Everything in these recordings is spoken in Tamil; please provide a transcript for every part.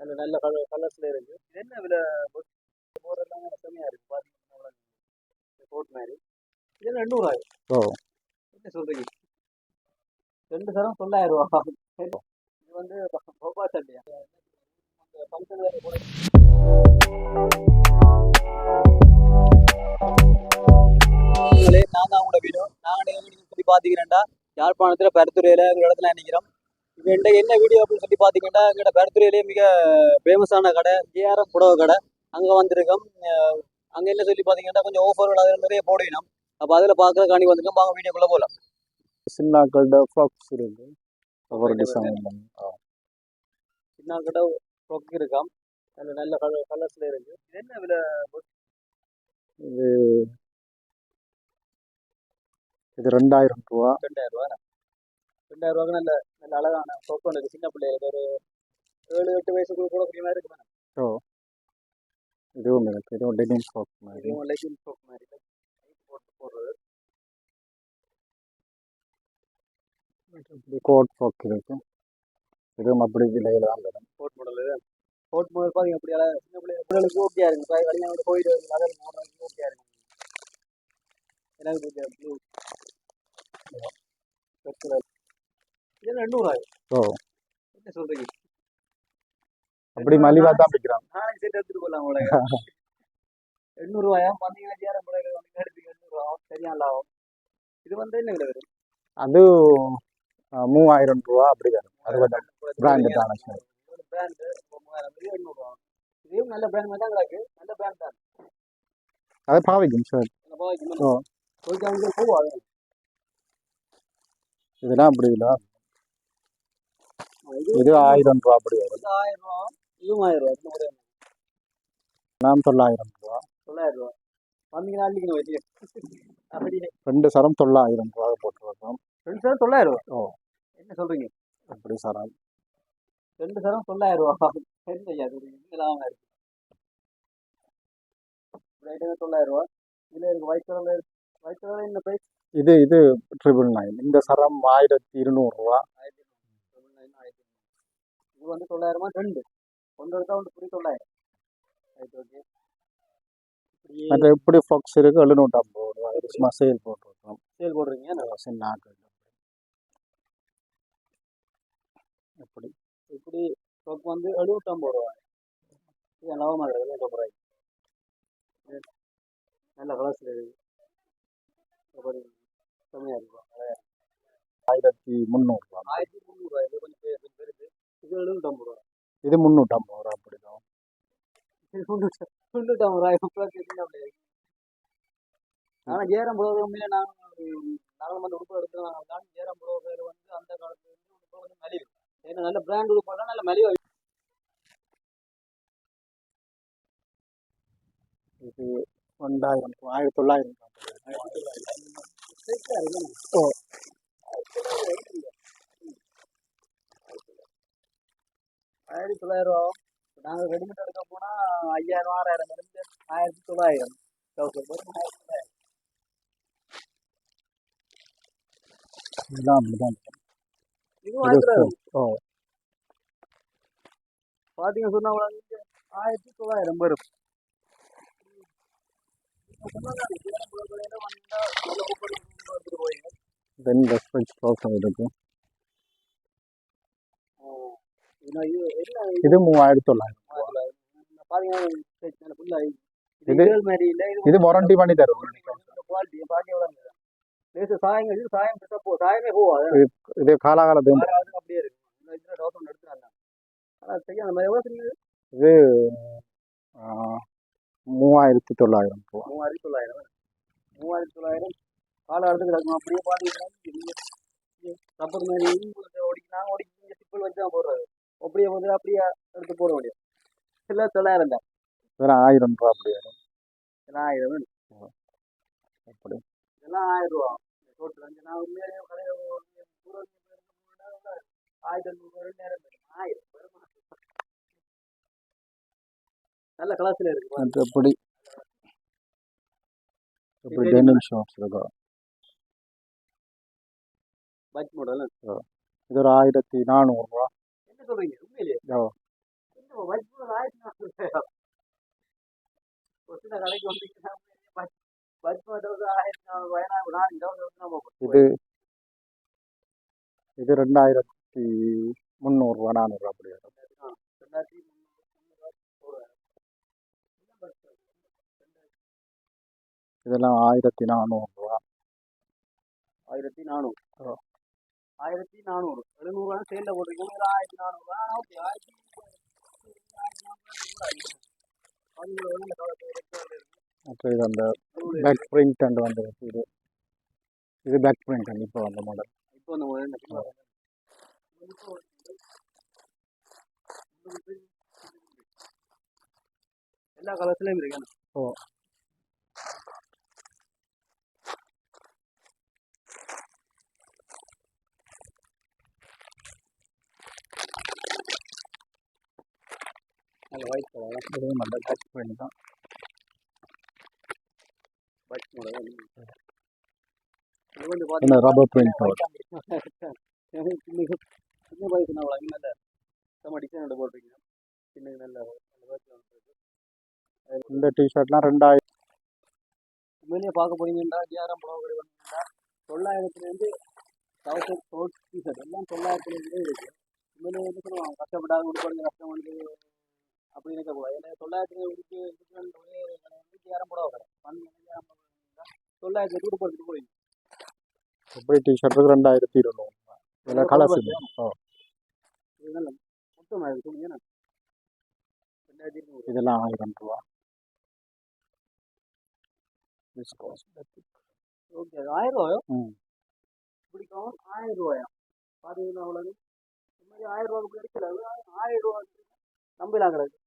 நல்ல நல்ல கலர் கலர்ஸ்ல இருக்கு இது என்ன விலை? போரெல்லாம் செம்மையா இருக்கு. பாத்தீங்கன்னா கோட் மாதிரி இது என்ன எண்ணூறாயிரம்? ஓ. என்ன சொல்றீங்க? ரெண்டு சரம் தொள்ளாயிரம் ரூபா. இது வந்து பொப்பா சட்டையா ஃபங்க்ஷன் வேறு கூட நான் தான் உங்களோட வீடியோ நாங்கள் எங்க வீடியோ சொல்லி பார்த்தீங்கன்னா யாழ்ப்பாணத்தில் பருத்துறையில் ஒரு இடத்துல நினைக்கிறோம் இப்போ என்ன வீடியோ அப்படின்னு சொல்லி பார்த்தீங்கன்னா எங்கள்கிட்ட பருத்துறையிலே மிக ஃபேமஸான கடை ஜேஆர்எம் புடவை கடை. அங்கே வந்திருக்கோம். அங்கே என்ன சொல்லி பார்த்தீங்கன்னா கொஞ்சம் ஆஃபர்கள் அதில் நிறைய போடுவினோம் அப்போ அதில் பார்க்கறதுக்காண்டி வந்திருக்கோம். வாங்க வீடியோக்குள்ளே போகலாம் சின்னாக்களோட ஃப்ராக்ஸ் இருக்கு. ஒவ்வொரு டிசைன் சின்ன கடை ஃப்ராக் இருக்காம். நல்ல நல்ல கலர் கலர்ஸில் இருக்கு. என்ன விலை இது இது ரெண்டாயிரம் ரூபா. ரெண்டாயிரம் ரூபா? ரெண்டாயிரம் ரூபாய்க்கு நல்ல நல்ல அழகான ஃப்ராக் ஒன்று இருக்கு சின்ன பிள்ளைகளுக்கு ஒரு ஏழு எட்டு வயசுக்குள்ள கூட கூடிய மாதிரி இருக்கு இதுவும் இருக்கு இதுவும் டெனிம் ஃப்ராக் மாதிரி இதுவும் லெகின் ஃப்ராக் மாதிரி போட்டு போடுறது கோட் ஃப்ராக் இருக்கு இதுவும் அப்படி விலையில தான் வரும் கோட் மாடல் கோட் மாடல் பாருங்க அப்படி சின்ன பிள்ளைகளுக்கு ஓகேயா இருக்கு கல்யாணம் போயிட்டு அதில் போடுறதுக்கு ஓகேயா இருக்கு எனக்கு ப்ளூ இது எண்ணூறாயிரம் ஓ. என்ன சொல்றீங்க? அப்படி மலிவா தான் விற்கிறாங்க நாளைக்கு சேர்த்து எடுத்துட்டு போகலாம் உங்களை எண்ணூறு ரூபாயா? வந்தீங்கன்னா சேரம் பிள்ளைகள் வந்து எடுத்து எண்ணூறு ரூபா சரியா லாபம். இது வந்து என்ன விலை வரும்? அது மூவாயிரம் ரூபா அப்படி வரும். branded ஆன shoe. பிராண்டு மூவாயிரம் இது எண்ணூறு ரூபா. இதுவும் நல்ல பிராண்ட் மாதிரி தான் கிடக்கு. நல்ல பிராண்ட் தான். அது பாவிக்கும் சார். நல்ல பாவைக்கு ஓ. போயிட்டு அங்கே போவாது இதெல்லாம் அப்படி இல்லை. இது ஆயிரம் ரூபா அப்படி வரும். ஆயிரம் ரூபா. இதுவும் ஆயிரம் ரூபா. நாம் தொள்ளாயிரம் ரூபா. தொள்ளாயிரம் ரூபா. வந்தீங்கன்னா அள்ளிக்கணும் ரெண்டு சரம் தொள்ளாயிரம் ரூபா போட்டுருக்கோம். ரெண்டு சரம் தொள்ளாயிரம் ரூபா? ஓ. என்ன சொல்றீங்க? அப்படி சரம். ரெண்டு சரம் தொள்ளாயிரம் ரூபா. என்ன ஐயா லாபம் இருக்கு தொள்ளாயிரம் ரூபா. இதுல இருக்கு ஒயிட் கலர்ல ஒயிட் கலர்ல இந்த பிரைஸ் இது இது ட்ரிபிள் நைன் இந்த சரம் ஆயிரத்தி இருநூறு ரூபா ஆயிரத்தி தொண்ணூறு ஆயிரத்தி இது வந்து தொள்ளாயிரமா ரெண்டு. ஒன்று எடுத்தா ஒன்று புரி தொள்ளாயிரம். ரைட் ஓகே மற்ற எப்படி ஃபாக்ஸ் இருக்கு? எழுநூற்றம்பது ரூபா சும்மா சேல் போட்டிருக்கோம். சேல் போடுறீங்க? சின்ன ஆட்கள் எப்படி இப்படி. ஸ்டாக் வந்து எழுநூற்றம்பது ரூபா இது லாபமாக இருக்குது எழுநூற்றம்பது இது நல்ல கலர்ஸில் இருக்குது இது பாருங்க, கம்மியா இருக்கும் ஆயிரத்தி முந்நூறு ரூபா ஆயிரத்தி முந்நூறுரூவா இது கொஞ்சம் இது எழுநூற்றம்பது ரூபா. இது முந்நூற்றம்பது ரூபா அப்படிதான். முந்நூற்றம்பது ரூபாய் முப்பது சின்ன பிள்ளை ஆனால் ஜேரம் புலவர் உண்மையிலே நாங்கள் நாங்கள் உடுப்பு ஜேரம் புலவர் வந்து அந்த காலத்துல இருந்து உடுப்பு வந்து மலிவு. ஏன்னா நல்ல பிராண்ட் உடுப்பாடா நல்ல மலிவு இது ரெண்டாயிரம் ரூபா ஆயிரத்தி தொள்ளாயிரம். ரூபா ஓ. ஆயிரத்தி தொள்ளாயிரம் ரூபா நாங்கள் ரெடிமேட் எடுக்க போனால் ஐயாயிரம் ஆறாயிரம் இருந்து ஆயிரத்தி தொள்ளாயிரம் தௌசண்ட் வரும் ஆயிரத்தி தொள்ளாயிரம் இதெல்லாம் அப்படிதான் இருக்கும். இதுவும் இது ஆயிரத்தி தொள்ளாயிரம் ஓ பார்த்தீங்க சொன்னா வந்து ஆயிரத்தி தொள்ளாயிரம் வரும் தென் ரெஸ்பெக்ட் என்ன இது மூவாயிரத்தி தொள்ளாயிரம். இது- இது வாரண்டி பண்ணி தரும் இது காலாகாலத்துக்கு இது மூவாயிரத்தி தொள்ளாயிரம் மூவாயிரத்தி தொள்ளாயிரம். மூவாயிரத்தி தொள்ளாயிரம். காலகாலத்துக்கு இருக்கும் அப்படியே பாத்தீங்கன்னா நாங்கள் ஓடிக்கு சிப்பிள் வச்சு தான் போடுறது அப்படியே வந்து அப்படியே எடுத்து போட முடியும் இல்லை தொள்ளாயிரம் தான் இதெல்லாம் ஆயிரம் ரூபா அப்படி வரும். இதெல்லாம் ஆயிரம். அப்படி. இதெல்லாம் ஆயிரம் ரூபா. டோட்டல் அஞ்சு நான் உண்மையிலேயே கடையில் ஆயிரத்தி ஐநூறு வரும். ஆயிரம்? நல்ல கலாசில் இருக்கு. மற்றபடி இப்படி டெனிம் ஷாப்ஸ் இருக்கும் பட்ஜ் மாடல் இது ஒரு ஆயிரத்தி நானூறுரூவா சொல்றீங்க உண்மையிலேயே வஜ்மூர் ஆயிரத்தி நானூறு ஒரு கடைக்கு வந்தீங்கன்னா இது இது ரெண்டாயிரத்தி முந்நூறுரூவா நானூறுரூவா அப்படி வரும் இதெல்லாம் ஆயிரத்தி நானூறுரூவா ஆயிரத்தி நானூறு. ஆயிரத்தி நானூறு. எழுநூறுவா சேலில் போட்டிருக்கீங்க ஆயிரத்தி நானூறுவா. ஓகே ஆயிரத்தி அப்புறம் இது அந்த பேக் பிரிண்ட் அண்ட் வந்து இது. இது பேக் பிரிண்ட் அண்ட் இப்போ அந்த மாடல் இப்போ அந்த இந்த எல்லா கலர்ஸ்லயும் இருக்கு. ஓ. நல்ல ஒயிட் கலர் இதுவும் நல்ல பேக் பிரிண்ட் தான் ஒயிட் மாடல் இது வந்து பார்த்தீங்கன்னா ரப்பர் பிரிண்ட் சின்ன வயசு நான் வளர்ந்து நல்ல நம்ம டிசைனோட போட்டிருக்கீங்க சின்ன நல்ல. இந்த டிஷர்ட்லாம் ரெண்டாயிரம் உண்மையிலேயே பார்க்க போனீங்கன்னா டிஆர்எம் புடவை கடை வந்தீங்கன்னா தொள்ளாயிரத்துலேருந்து தௌசண்ட் ஃபோர் டிஷர்ட் எல்லாம் தொள்ளாயிரத்துலேருந்தே இருக்கு. உண்மையிலேயே வந்து கஷ்டப்படாத உடுப்பாடுங்க கஷ்டம் வந்து அப்படி இருக்கக்கூடாது ஏன்னா டிஆர்எம் புடவை கடைன்னா தொள்ளாயிரத்து உடுப்பு எடுத்துட்டு போறீங்க. எப்படி டிஷர்ட்டுக்கு ரெண்டாயிரத்தி இருநூறு. கலர்ஸ் இதெல்லாம் ஆயிரம் ரூபா. ஓகே ஆயிரம் ரூபாயோ? ம். பிடிக்கும். ஆயிரம் ரூபாயா? பார்த்தீங்கன்னா அவ்வளவு. உண்மையிலே ஆயிரம் ரூபாய்க்கு பிடிக்கல ஆயிரம் ரூபா நம்பலாம் கிடக்கு.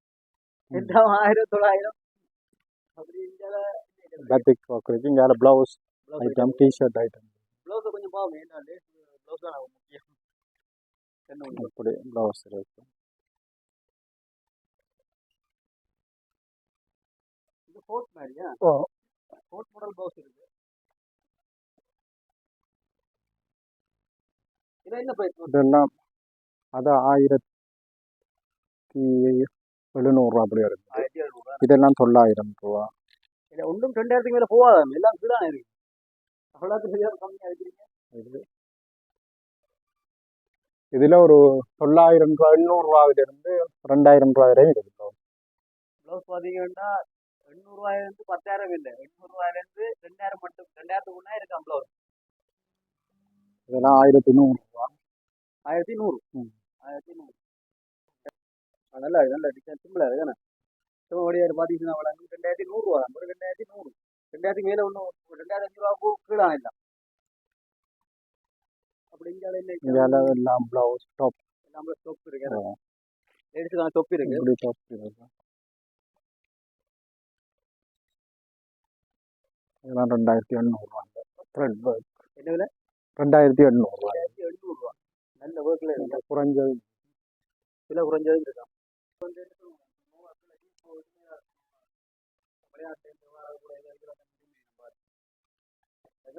எல்லாம் ஆயிரம் தொள்ளாயிரம் பேத்திக் ஒர்க் இருக்கு இங்கே ப்ளவுஸ் ஐட்டம் டிஷர்ட் ஐட்டம் ப்ளவுஸை கொஞ்சம் பாவம் லேஸ் ப்ளவுஸ் தான் முக்கியம் அப்படி ப்ளவுஸ் இருக்கு இது ஃபோர்ட் மாதிரியா ஓ ஃபோர்ட் மாடல் ப்ளவுஸ் இருக்கு இது என்ன ப்ரைஸ் இதெல்லாம் அது ஆயிரத்தி எழுநூறுவா அப்படி வருது இதெல்லாம் தொள்ளாயிரம் ரூபா. இல்லை ஒன்றும் ரெண்டாயிரத்துக்கு மேலே போகாத. எல்லாம் கீழான இருக்கு. இது இதில் ஒரு தொள்ளாயிரம் ரூபா எண்ணூறுரூவாவிலிருந்து ரெண்டாயிரம் ரூபா வரையும் இருக்கு. blouse. ப்ளவுஸ் பார்த்தீங்கன்னா எண்ணூறுவாயிலேருந்து பத்தாயிரம் இல்லை. எண்ணூறுவாயிலேருந்து ரெண்டாயிரம் மட்டும். ரெண்டாயிரத்துக்குள்ளே இருக்கான் ப்ளவுஸ் இதெல்லாம் ஆயிரத்தி நூறுரூவா ஆயிரத்தி நூறு. ஆயிரத்தி நூறு. நல்லா இருக்கு நல்ல டிசைன் சிம்பிளாக இருக்கு தானே சிவகடியார் பார்த்தீங்கன்னா வளர்ந்து ரெண்டாயிரத்தி நூறுரூவா தான் ஒரு ரெண்டாயிரத்தி நூறு ரெண்டாயிரத்துக்கு மேலே ஒன்றும் ரெண்டாயிரத்தி அஞ்சு ரூபா கீழே இல்லை அப்படி இங்கே இங்கே எல்லாம் ப்ளவுஸ் டாப் எல்லாமே ஸ்டொப் இருக்கு லேடிஸுக்கான ஸ்டொப் இருக்கு இப்படி டாப் இருக்கு இதெல்லாம் ரெண்டாயிரத்தி எண்ணூறுவா த்ரெட் ஒர்க் என்ன விலை ரெண்டாயிரத்தி எண்ணூறுவா ஆயிரத்தி எண்ணூறுரூவா நல்ல ஒர்க்கில் இருக்கு குறைஞ்சது விலை இருக்கான்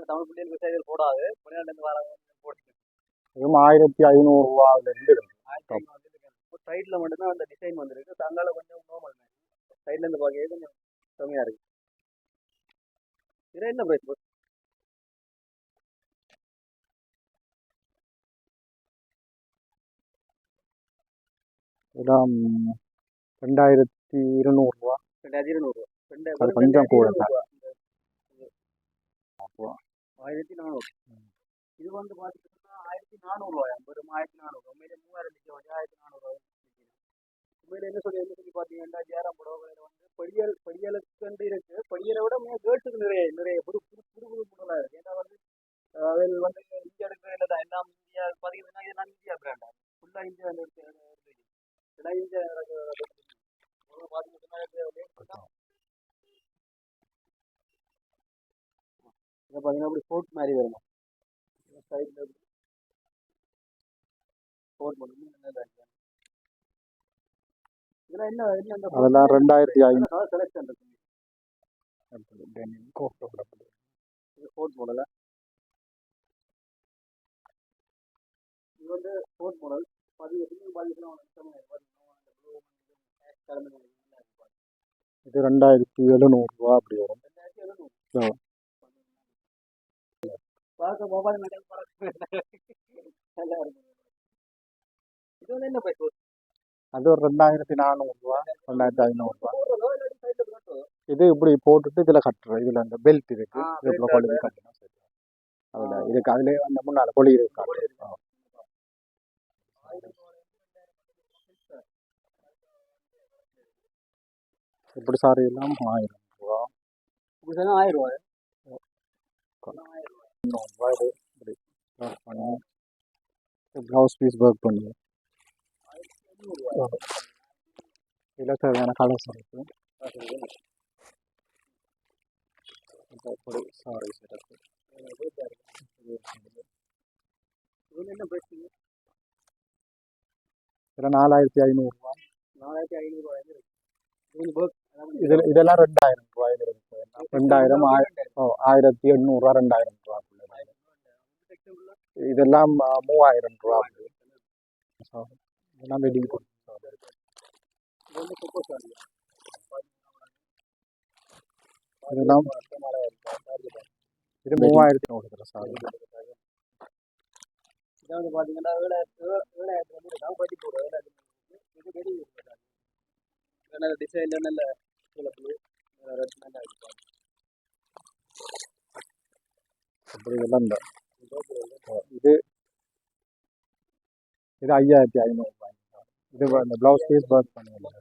தமிழ் பிள்ளைகள் விவசாயிகள் போடாது வெளிநாட்டுலேருந்து வர போட்டு இதுவும் ஆயிரத்தி ஐநூறுரூவாவிலிருந்து இருக்கு ஆயிரத்தி ஐநூறு வந்துருக்கு இப்போ சைடில் மட்டும்தான் அந்த டிசைன் வந்திருக்கு. தங்கால கொஞ்சம் நார்மல் சைடில் இருந்து பார்க்க கொஞ்சம் கம்மியாக இருக்கு. இது என்ன ப்ரைஸ் இதெல்லாம் ரெண்டாயிரத்தி இருநூறுவா. ரெண்டாயிரத்தி இருநூறுவா. அது கொஞ்சம் கூட ஆயிரத்தி நானூறு. இது வந்து பார்த்தீங்கன்னா ஆயிரத்தி நானூறுவாயா? வெறும் ஆயிரத்தி நானூறு. உண்மையிலே மூவாயிரம் வேண்டிய ஆயிரத்தி நானூறுவா உண்மையில என்ன சொல்லி என்ன சொல்லி பார்த்தீங்கன்னா ஜேரம் வந்து படியல் படியலுக்கு இருக்கு. படியலை விட கேர்ள்ஸுக்கு நிறைய நிறைய புது புது புது புது புடவை இருக்கு ஏன்னா வந்து அதில் வந்து இந்தியா எடுக்கிறதுல தான் எல்லாம் இந்தியா பார்த்தீங்கன்னா இதெல்லாம் இந்தியா பிராண்டா ஃபுல்லாக இந்தியா இருக்கு பார்த்தீங்கன்னா அப்படி ஃபோர்ட் மாதிரி வருமா சைடில் ஃபோர்ட் இதெல்லாம் என்ன என்ன அதெல்லாம் ரெண்டாயிரத்தி ஐநூறு செலெக்ஷன் இருக்கு கோட்டை இது ஃபோர்ட் மாடலா இது வந்து ஃபோர்ட் மாடல் இது ரெண்டாயிரத்தி எழுநூறுவா அப்படி வரும். வந்து அது ஒரு ரெண்டாயிரத்தி நானூறுரூவா ரெண்டாயிரத்தி ஐநூறுரூவா இது இப்படி போட்டுட்டு இதில் கட்டுறோம் இதில் அந்த பெல்ட் இருக்கு. ஆ, இது belt கொழுவி கட்டணும் சரி. அதில் இதுக்கு அதிலே அந்த முன்னால் கொழி இருக்கு. இப்படி சாரி எல்லாம் ஆயிரம் ரூபா. இப்படி ஆயிரம் ரூபாய்? இது இப்படி பண்ணி. ப்ளவுஸ் பீஸ் ஒர்க் பண்ணி இதில் தேவையான கலர்ஸ் இருக்கு இப்படி சாரி. இது என்ன பைக் இதில் நாலாயிரத்தி ஐநூறுரூவா நாலாயிரத்தி ஐநூறு ரூபாய் இருக்கு இது ஒர்க் இதில் இதெல்லாம் ரெண்டாயிரம் ரூபாயில் இருக்கு. ரெண்டாயிரம் ஓ ஆயிரத்தி எண்ணூறுரூவா ரெண்டாயிரம் ரூபா இதெல்லாம் மூவாயிரம் ரூபா இதெல்லாம் வெட்டிங் இதெல்லாம் இது மூவாயிரத்தி நூறு சாரி. இதாவது பார்த்தீங்கன்னா ஏழாயிரத்து ஏழாயிரத்து வந்து இருக்காங்க பட்டி போடுவோம் ஏழாயிரத்து இது நல்ல டிசைனில் நல்ல சிலப்பு ரெட் அப்படி இதெல்லாம் இந்த இது. இது ஐயாயிரத்தி ஐநூறுரூவா இது இந்த ப்ளவுஸ் பீஸ் ஒர்க் பண்ணுவோம்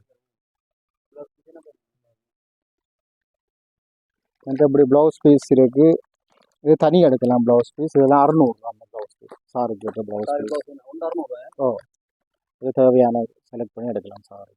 என்கிட்ட இப்படி ப்ளவுஸ் பீஸ் இருக்கு. இது தனி எடுக்கலாம் ப்ளவுஸ் பீஸ் இதெல்லாம் அறநூறுவா சாருக்கு ஏற்ற ப்ளவுஸ் அறுநூறுவா இது தேவையான செலக்ட் பண்ணி எடுக்கலாம் சாரி.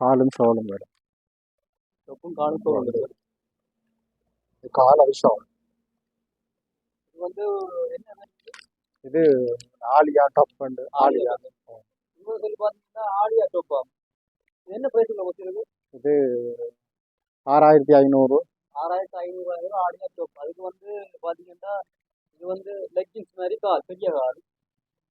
காலும் சோளும் வேணும் தோணும் இது கால் விஷம். இது வந்து என்ன இது ஆலியா டாப் பண்ணு ஆலியா. இன்னொரு சொல்லி பார்த்தீங்கன்னா ஆலியா டோப்பா என்ன பிரைஸில் வச்சிருக்கு இது ஆறாயிரத்தி ஐநூறு. ஆறாயிரத்தி ஐநூறுரூவாயிரம் ஆலியா டோப். அதுக்கு வந்து பார்த்தீங்கன்னா இது வந்து லெக்கின்ஸ் மாதிரி கால் பெரிய கால்.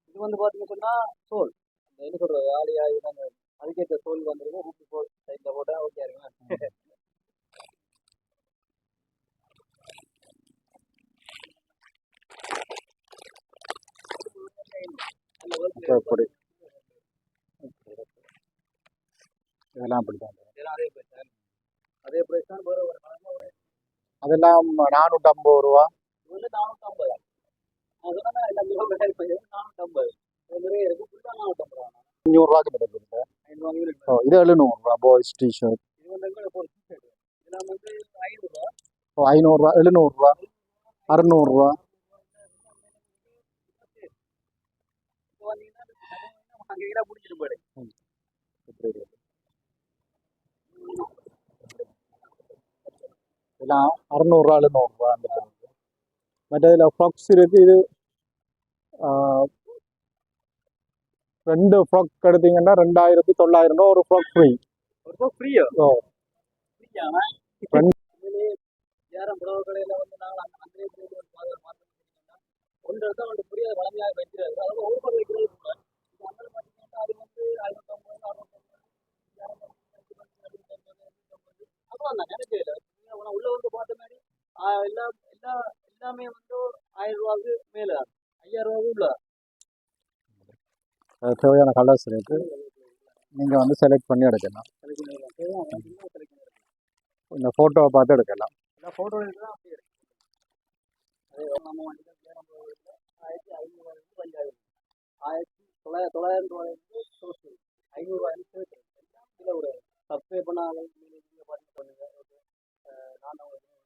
இது வந்து பார்த்தீங்கன்னு சொன்னால் சோல். என்ன சொல்கிறது ஆலியா இதாங்க அதுக்கேற்ற சோல் வந்துருக்கு ஊட்டி போல் சைடில் போட்டால் ஓகே இருக்குங்க நல்ல work இப்போ இப்படி இதெல்லாம் அப்படி தான் இதெல்லாம் அதே பிரைஸ் தான் அதே பிரைஸ் தான் வேறு ஒரு கலரில் ஒரு அதெல்லாம் நானூற்றம்பது ரூபா இது வந்து நானூற்றம்பது நான் சொன்னா எல்லாம் மிக விலை பையன் நானூற்றம்பது இது நிறைய இருக்கு ஃபுல்லாக நானூற்றம்பது ரூபா அஞ்சூறுரூவாக்கு கிடைக்குது ஐநூறுவா இருக்கு ஓ இது எழுநூறுரூவா பாய்ஸ் டிஷர்ட் இது வந்து எங்கே ஒரு டிஷர்ட் இதெல்லாம் வந்து ஐநூறுரூவா. ஓ ஐநூறுரூவா எழுநூறுரூவா. அறுநூறுரூவா. இப்போ வந்தீங்கன்னா அங்கே கிட்ட பிடிச்சிட்டு போயிடு இதெல்லாம் அறுநூறுவா எழுநூறுரூவா அந்த மாதிரி மற்ற இதில் ஃப்ராக்ஸ் இருக்கு இது ஆ, ரெண்டு ஃப்ராக் எடுத்தீங்கன்னா ரெண்டாயிரத்தி தொள்ளாயிரம் ரூபா ஒரு ஃப்ராக் ஃப்ரீ ஒரு ரூபா ஃப்ரீயா ஓ ஃப்ரீயா ஆனால் உள்ள வந்து பார்த்த மாதிரி எல்லா எல்லா எல்லாமே வந்து ஆயிரம் ரூபாவுக்கு மேலே. ஐயாயிரம் ரூபாவுக்கு உள்ள. தேவையான கலர்ஸ் இருக்கு. நீங்கள் வந்து செலக்ட் பண்ணி எடுக்கலாம். இந்த ஃபோட்டோவை பார்த்து எடுக்கலாம். ஃபோட்டோ எடுக்கலாம் அப்படியே அதே நம்ம வண்டியில் ஆயிரத்தி ஐநூறுரூவாயிருந்து பஞ்சாயிரம் ஆயிரத்தி தொள்ளாயிரம் தொள்ளாயிரம் ரூபாயிலிருந்து இதில் ஒரு சப்ஸ்கிரைப் பண்ணாத 呃拿到我们